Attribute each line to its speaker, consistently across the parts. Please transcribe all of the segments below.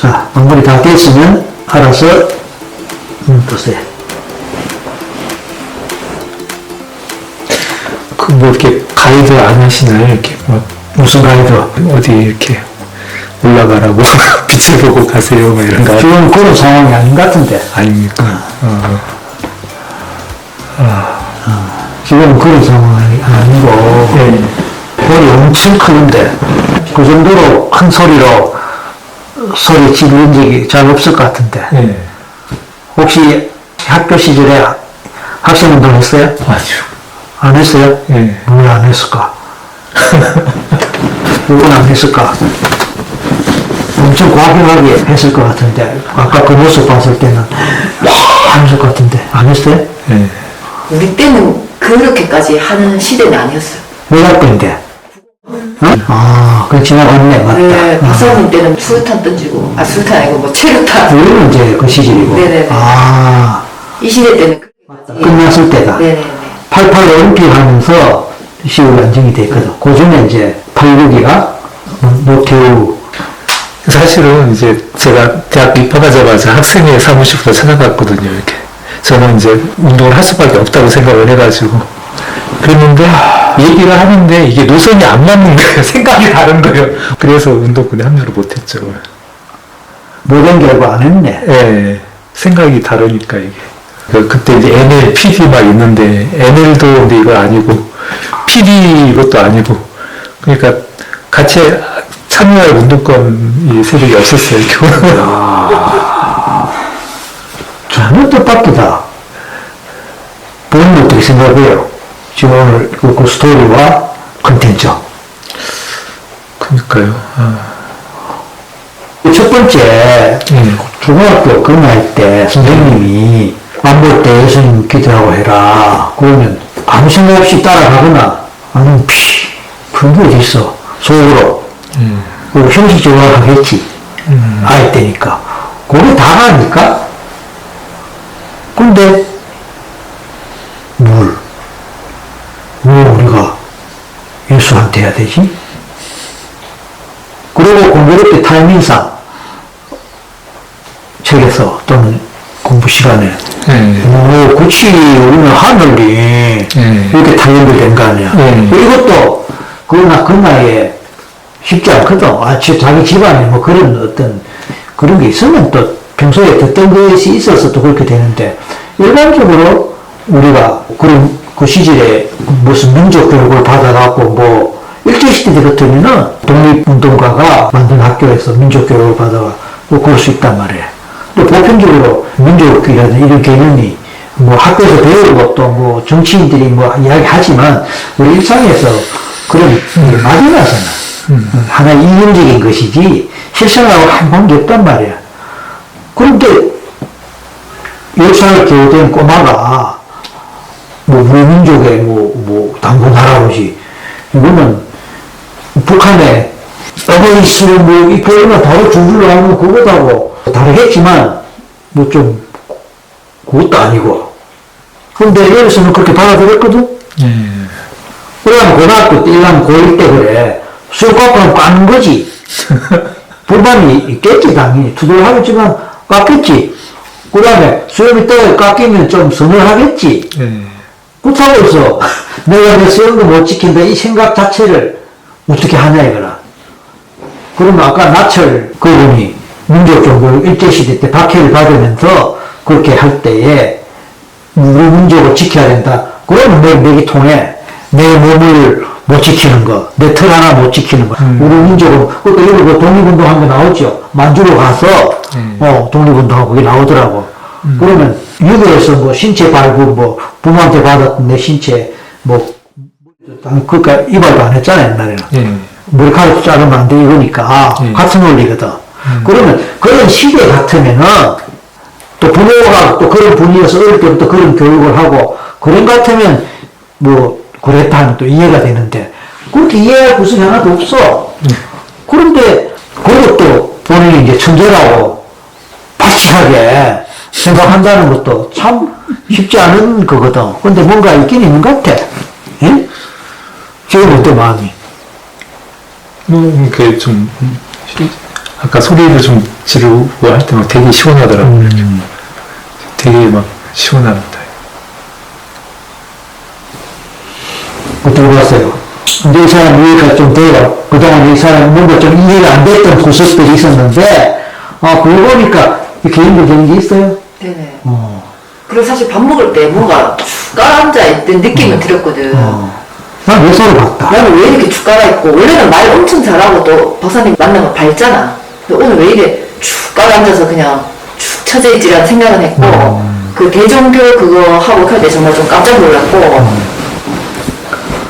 Speaker 1: 자, 마무리 다 됐으면 알아서 눈 뜨세요.
Speaker 2: 그 뭐 이렇게 가이드 안 하시나요? 이렇게 뭐
Speaker 1: 무슨 가이드?
Speaker 2: 어디 이렇게 올라가라고 빛을 보고 가세요 뭐 이런 거
Speaker 1: 지금 그런 상황이 아닌 것 같은데.
Speaker 2: 아닙니까? 어,
Speaker 1: 지금 그런 상황이 아니고,
Speaker 2: 네.
Speaker 1: 볼이 엄청 크는데, 그 정도로 큰 소리로 소리 지르는 적이 잘 없을 것 같은데.
Speaker 2: 네.
Speaker 1: 혹시 학교 시절에 학생 운동 했어요?
Speaker 2: 아주
Speaker 1: 안 했어요?
Speaker 2: 네.
Speaker 1: 왜안 했을까? 누군 안 했을까? 엄청 과감하게 했을 것 같은데, 아까 그 모습 봤을 때는, 와! 했을 것 같은데, 안 했어요?
Speaker 2: 네.
Speaker 3: 우리 때는 그렇게까지 하는 시대는 아니었어요.
Speaker 1: 몇 학번인데? 어? 아, 그 지나갔네, 맞다.
Speaker 3: 네,
Speaker 1: 아,
Speaker 3: 박사님 때는 수류탄 던지고, 아, 수류탄 아니고 뭐 체류탄.
Speaker 1: 우리는 이제 그 시절이고.
Speaker 3: 네네네.
Speaker 1: 아,
Speaker 3: 이 시대 때는 그렇게까지.
Speaker 1: 끝났을 때다.
Speaker 3: 네네네.
Speaker 1: 88 올림픽 하면서 시골 안정이 됐거든. 그 중에 이제 86이가 노태우
Speaker 2: 사실은 이제 제가 대학 입학하자마자 학생회 사무실부터 찾아갔거든요. 이렇게 저는 이제 운동을 할 수밖에 없다고 생각을 해가지고 그랬는데 얘기를 하는데 이게 노선이 안 맞는 거예요. 생각이 다른 거예요. 그래서 운동군에 합류를 못했죠.
Speaker 1: 모든 결과 안 했네.
Speaker 2: 예, 생각이 다르니까 이게. 그, 그때 이제 NL, PD 막 있는데, NL도 근데 이거 아니고, PD 이것도 아니고, 그러니까 같이 참여할 운동권 이 세력이 없었어요.
Speaker 1: 전혀 뜻밖이다. 본인 어떻게 생각해요? 지금 그, 그 스토리와 컨텐츠.
Speaker 2: 그러니까요. 아,
Speaker 1: 첫 번째,
Speaker 2: 예.
Speaker 1: 중학교 근무할 때 선생님이 안볼 때 예수님 기도하고 해라. 그러면 아무 생각 없이 따라가거나 아니면 피, 그게 어디 있어. 속으로.
Speaker 2: 음,
Speaker 1: 그리고 형식적으로 하겠지. 아이 때니까. 그게 다가니까? 근데, 뭘? 왜 우리가 예수한테 해야 되지? 그리고 때 타이밍상, 책에서 또는 공부 시간에,
Speaker 2: 예.
Speaker 1: 오, 그치, 우리는 하늘이
Speaker 2: 예.
Speaker 1: 이렇게 다 연결된 거 아니야.
Speaker 2: 예.
Speaker 1: 이것도 그, 나, 그 나이에 쉽지 않거든. 아, 지- 자기 집안에 뭐 그런 어떤 그런 게 있으면 또 평소에 듣던 것이 있어서 또 그렇게 되는데 일반적으로 우리가 그런 그 시절에 무슨 민족 교육을 받아갖고 뭐 일제시대 같으면은 독립운동가가 만든 학교에서 민족 교육을 받아가 뭐 그럴 수 있단 말이에요. 또 보편적으로 민족이라는 이런 개념이 뭐 학교에서 배우고 또 뭐 정치인들이 뭐 이야기하지만 우리 일상에서 그런 일이 많이 나잖아. 하나의 이념적인 것이지 실생활하고 한 관계 없단 말이야. 그런데 10살 겨우 된 꼬마가 이거는 북한에 어버이시를 뭐 입고 이러면 바로 줄줄 나오는 그거다고 다르겠지만 뭐 좀 그것도 아니고. 근데 여기서는 그렇게 받아들였거든?
Speaker 2: 예.
Speaker 1: 그러면 고등학교 때 1년 고1 때 그래. 수업 깎으면 까는 거지. 불만이 있겠지 당연히. 투덜하겠지만 깎겠지. 그 다음에 수업이 또 깎이면 좀 서늘하겠지.
Speaker 2: 예.
Speaker 1: 그렇다고 해서 내가 내 수업도 못 지킨다 이 생각 자체를 어떻게 하냐 이거라 그러면 아까 나철 그분이 민족종교 일제시대 때 박해를 받으면서 그렇게 할 때에 우리 민족을 지켜야 된다. 그러면 내 맥이 통해 내 몸을 못 지키는 거, 내 털 하나 못 지키는 거. 우리 민족은 그러니까 그 독립운동한 거 나오죠. 만주로 가서 어 독립운동하고 그게 나오더라고. 그러면 유교에서 뭐 신체 발굴 뭐 부모한테 받았던 내 신체 뭐 아니, 그러니까 이발도 안 했잖아 옛날에는.
Speaker 2: 예.
Speaker 1: 머리카락 자르면 안 돼, 이거니까. 아,
Speaker 2: 예.
Speaker 1: 같은 원리거든. 그러면 그런 시대 같으면은 또 부모가 또 그런 분위기에서 어릴 때부터 그런 교육을 하고 그런 것 같으면 뭐 그랬다 하면 또 이해가 되는데 그렇게 이해할 구석이 하나도 없어. 그런데 그것도 본인이 이제 천재라고 박시하게 생각한다는 것도 참 쉽지 않은 거거든. 근데 뭔가 있긴 있는 것 같아. 예? 지금 어때 마음이?
Speaker 2: 뭐, 이렇게 좀, 아까 소리를 좀 지르고 할 때 막 되게 시원하더라고요.
Speaker 1: 음.
Speaker 2: 되게 막 시원합니다.
Speaker 1: 어떻게 봤어요? 이 사람 이해가 좀 돼요. 그동안 이 사람 뭔가 좀 이해가 안 됐던 구석들이 있었는데, 아, 그거 보니까 연결되는 게 있어요?
Speaker 3: 네네.
Speaker 1: 어.
Speaker 3: 그리고 사실 밥 먹을 때 뭔가 쭉 깔아앉아 있던 느낌은 들었거든.
Speaker 1: 어. 난 요소를 봤다.
Speaker 3: 나는 왜 이렇게 쭉 깔아있고, 원래는 말 엄청 잘하고 또 박사님 만나면 밝잖아. 근데 오늘 왜 이래 쭉 깔아앉아서 그냥 쭉 쳐져 있지라는 생각은 했고,
Speaker 1: 음.
Speaker 3: 그 대종교 그거 하고 할때 정말 좀 깜짝 놀랐고,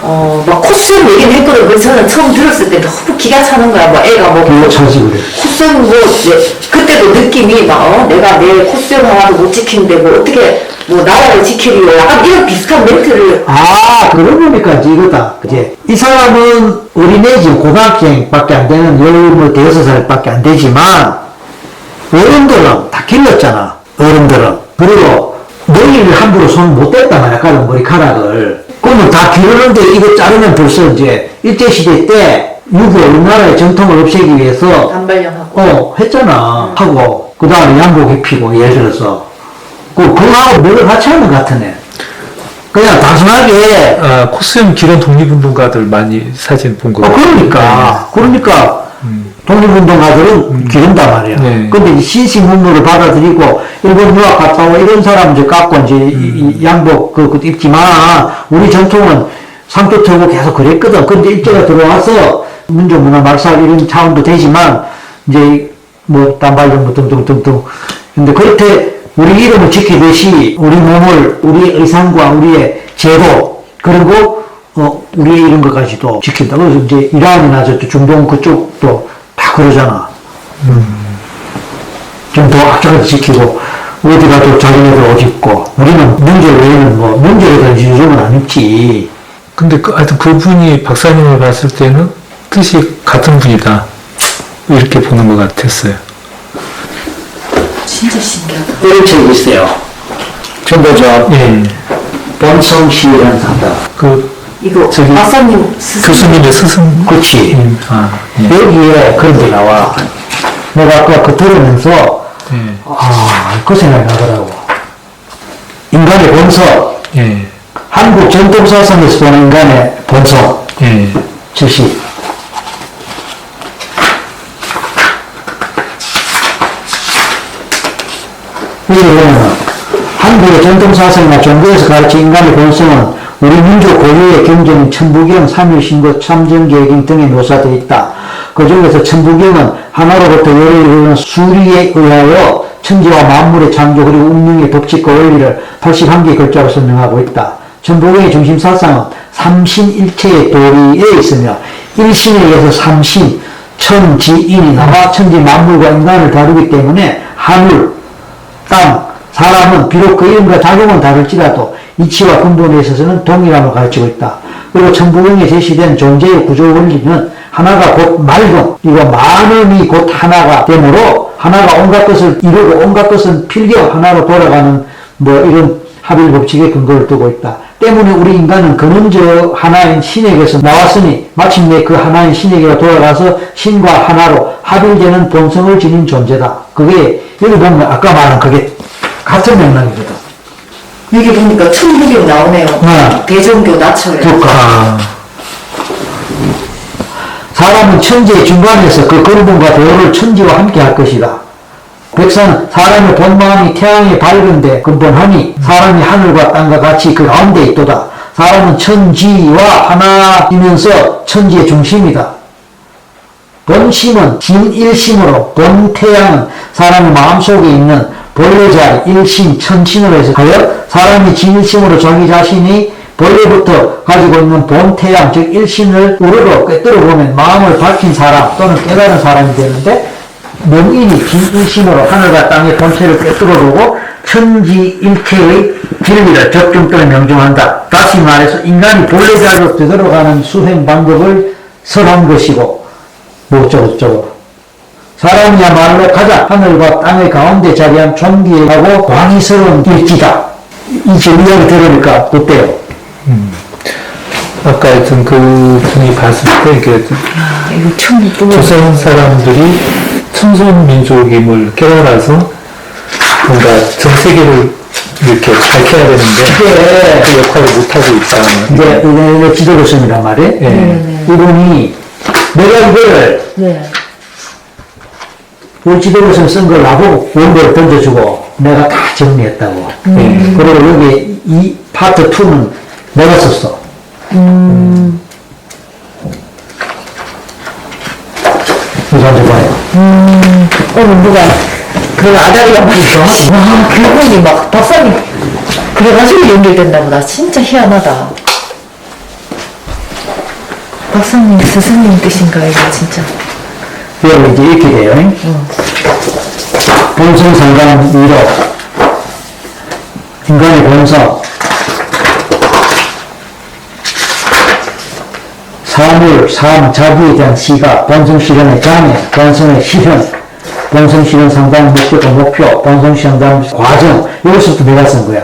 Speaker 3: 어, 막 코스염 얘기는 했거든. 그래서 저는 처음 들었을 때 너무 기가 차는 거야. 뭐 애가 뭐
Speaker 1: 그거 차지 그래.
Speaker 3: 코스염 뭐 이제 그때도 느낌이 막 어, 내가 내 코스염 하나도 못 지키는데 뭐 어떻게 뭐 나라를 지키리요 약간 이런 비슷한 멘트를
Speaker 1: 아, 그러고 보니까 이제 이거다. 이제 이 사람은 어린애지 고등학생 밖에 안 되는 열뭐 대여섯 살 밖에 안 되지만 어른들은 다 길렀잖아. 어른들은. 그리고 머리를 함부로 손 못 댔단 말이야. 까는 머리카락을. 그러면 다 기르는데 이거 자르면 벌써 이제 일제 시대 때 유교 우리나라의 정통을 없애기 위해서
Speaker 3: 단발령하고
Speaker 1: 어, 했잖아. 하고, 그 다음에 양복 입히고, 예를 들어서. 그, 그거하고 뭐를 같이 하는 것 같으네. 그냥 단순하게,
Speaker 2: 아, 코스염 기런 독립운동가들 많이 사진 본 거.
Speaker 1: 어, 그러니까, 그러니까, 독립운동가들은 기른단 말이야.
Speaker 2: 네.
Speaker 1: 근데 이 신신문물을 받아들이고, 일본 유학 갔다 오고 이런 사람 이제 갖고 이제 이- 이 양복 그, 그 입지만, 우리 전통은 상투 틀고 계속 그랬거든. 근데 일제가 들어와서 민족 문화 말살 이런 차원도 되지만, 이제 뭐 단발령 뭐 등등등등. 근데 그렇게 우리 이름을 지키듯이 우리 몸을, 우리 의상과 우리의 제도, 그리고 어, 우리의 이런 것까지도 지킨다. 그래서 이제 이란이나 저쪽 중동 그쪽도 다 그러잖아. 좀더 악하게 지키고, 어디 가도 자기네들 옷 입고, 우리는 명절 외에는 뭐, 명절에 대한 요즘은 안 입지.
Speaker 2: 근데 그, 하여튼 그분이 박사님을 봤을 때는 뜻이 같은 분이다. 이렇게 보는 것 같았어요.
Speaker 3: 진짜 신기하다.
Speaker 1: 이런 책이 있어요. 전부 저,
Speaker 2: 예.
Speaker 1: 본성시라는 사다.
Speaker 2: 그
Speaker 3: 이거
Speaker 2: 저기
Speaker 3: 박사님 스승
Speaker 2: 교수님의 스승.
Speaker 1: 그치.
Speaker 2: 음, 아, 예.
Speaker 1: 여기에 그런 게 나와. 내가 아까 그 들으면서,
Speaker 2: 예.
Speaker 1: 아, 그 생각이 나더라고. 인간의 본성,
Speaker 2: 예.
Speaker 1: 한국 전통사상에서 보는 인간의 본성,
Speaker 2: 예.
Speaker 1: 즉시 여기 보면 한국의 전통사상이나 종교에서 가르친 인간의 본성은 우리 민족 고유의 경전인 천부경, 삼일신고, 참정계경 등에 묘사되어 있다. 그 중에서 천부경은 하나로부터 열을 이루는 수리에 의하여 천지와 만물의 창조 그리고 운명의 법칙과 원리를 81개의 글자로 설명하고 있다. 천부경의 중심 사상은 삼신일체의 도리에 있으며 일신에 의해서 삼신, 천지인이 나와 천지 만물과 인간을 다루기 때문에 하늘, 땅, 사람은 비록 그 이름과 작용은 다를지라도 이치와 근본에 있어서는 동일함을 가르치고 있다. 그리고 천부경에 제시된 존재의 구조 원리는 하나가 곧 맑음, 이거 많음이 곧 하나가 되므로 하나가 온갖 것을 이루고 온갖 것은 필겨 하나로 돌아가는 뭐 이런 합일 법칙에 근거를 두고 있다. 때문에 우리 인간은 근원적 하나인 신에게서 나왔으니 마침내 그 하나인 신에게로 돌아가서 신과 하나로 합일되는 본성을 지닌 존재다. 그게 여기 보면 아까 말한 그게 같은 맥락이거든.
Speaker 3: 여기 보니까 천부경 나오네요.
Speaker 1: 네.
Speaker 3: 대종교 나처럼.
Speaker 1: 그러니까
Speaker 2: 아,
Speaker 1: 사람은 천지의 중간에서 그 근본과 도를 천지와 함께 할 것이다. 백사는 사람의 본 마음이 태양의 밝은데 근본하니 사람이 하늘과 땅과 같이 그 가운데 있도다. 사람은 천지와 하나이면서 천지의 중심이다. 본심은 진일심으로 본 태양은 사람의 마음속에 있는 본래자 일심 천신으로 해서 하여 사람이 진일심으로 자기 자신이 본래부터 가지고 있는 본 태양 즉 일신을 우러러 꿰뚫어 보면 마음을 밝힌 사람 또는 깨달은 사람이 되는데 명인이 진일심으로 하늘과 땅의 본체를 꿰뚫어 보고 천지일체의 진리를 적중 또는 명중한다. 다시 말해서 인간이 본래자로 되돌아가는 수행 방법을 설한 것이고 뭐 어쩌고저쩌고 사람이야말로 가장 하늘과 땅의 가운데 자리한 존귀하고 광희스러운 일지다. 이 진리를 들으니까 어때요?
Speaker 2: 아까 하여튼 그 분이 봤을 때, 이게
Speaker 3: 아, 이거 또
Speaker 2: 조선 사람들이 청소년 민족임을 깨달아서 뭔가 전 세계를 이렇게 밝혀야 되는데
Speaker 1: 이게
Speaker 2: 그 역할을 못하고 있다.
Speaker 1: 이제 이게 지도교수님이란 말이에요.
Speaker 2: 예.
Speaker 1: 이분이 내가 이걸
Speaker 3: 네.
Speaker 1: 지도교수님 쓴걸 나보고 원고를 던져주고 내가 다 정리했다고.
Speaker 2: 예.
Speaker 1: 그리고 여기 이 파트 2는 내가 썼어. 이거 한번 봐요.
Speaker 3: 오늘 누가 그 아다리가 말이죠. 와, 그분이 막 박사님 그래가지고 연결된다 보다. 진짜 희한하다. 박사님 스승님 뜻인가 이거 진짜.
Speaker 1: 여기 이제 이렇게 돼요. 본성 상관 위로 인간의 본성 사물, 삶, 자기에 대한 시각, 본성 실현의 장애, 본성의 실현, 본성 실현 상당 목표가 목표, 본성 실현 과정, 여기서부터 내가 쓴 거야.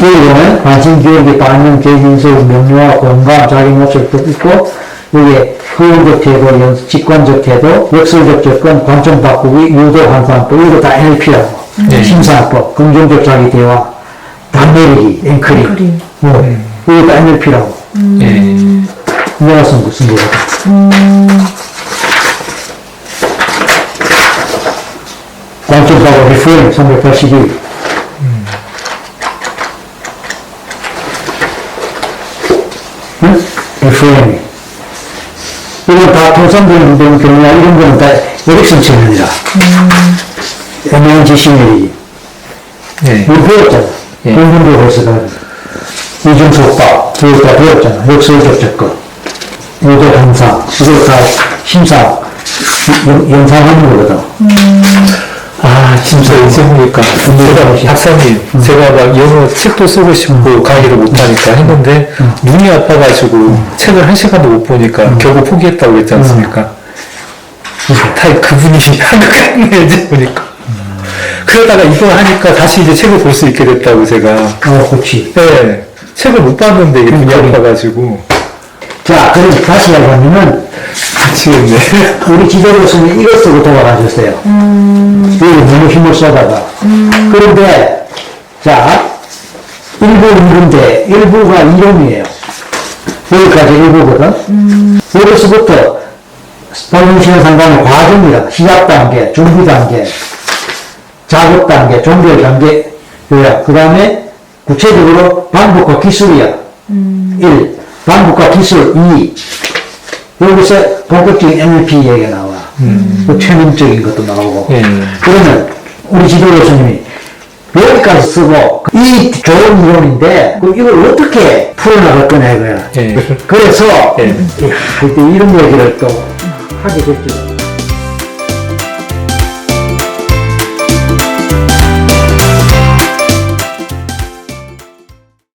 Speaker 1: 여기는 관심, 기억의 반응, 개인소, 명료와 공감, 자기 모습도 있고, 여기에 후원적 태도, 연- 직관적 태도, 역설적 접근, 관점 바꾸기, 유도 환상법, 이거 다 NLP라고.
Speaker 2: 네.
Speaker 1: 심사법, 긍정적 자기 대화, 단내리기, 앵커링.
Speaker 3: 앵커링.
Speaker 1: 뭐, 이거 다 NLP라고.
Speaker 2: 예.
Speaker 1: 내가 쓴 거, 쓴 거거든. 관점 바꾸기, 리프레임, 382. 응? FM이. 이건 다 통상적인 경우나 이런 거는 다 에릭슨 측면이라. 애매한 지식이
Speaker 2: 예.
Speaker 1: 우리 배웠잖아.
Speaker 2: 예.
Speaker 1: 공군도 해서 이중속박, 그걸 다 배웠잖아. 역설적 접근, 유도 항상, 이걸 다 심사, 연- 연상하는 거거든.
Speaker 2: 아, 진짜 이제 보니까. 제가, 박사님, 제가 막 영어 책도 쓰고 싶고 강의를 못하니까 했는데, 눈이 아파가지고 책을 한 시간도 못 보니까 결국 포기했다고 그랬지 않습니까? 다 그분이 한 것 같네, 이제 보니까. 그러다가 이거 하니까 다시 이제 책을 볼 수 있게 됐다고 제가.
Speaker 1: 어, 그렇지.
Speaker 2: 네. 책을 못 봤는데 이게 눈이 아파가지고.
Speaker 1: 자, 그럼 다시 이야기하면은,
Speaker 2: 미치겠네.
Speaker 1: 우리 지도교수는 이것 쓰고 돌아가셨어요. 여기 너무 힘을 쏟아가. 그런데, 자, 일부 인근데, 일부가 이론이에요. 여기까지 일부거든. 여기서부터 본능시간 상담의 과정이라, 시작 단계, 준비 단계, 작업 단계, 종결 단계, 요약. 그 다음에 구체적으로 반복과 기술이야. 1. 반복과 기술 2. 여기서 본격적인 NLP 얘기가 나와. 그 최면적인 것도 나오고.
Speaker 2: 예.
Speaker 1: 그러면 우리 지도 교수님이 여기까지 쓰고 이 좋은 이론인데 이걸 어떻게 풀어나갈 거냐 이거야.
Speaker 2: 예.
Speaker 1: 그래서
Speaker 2: 예.
Speaker 1: 이때 이런 얘기를 또 하게 됐죠.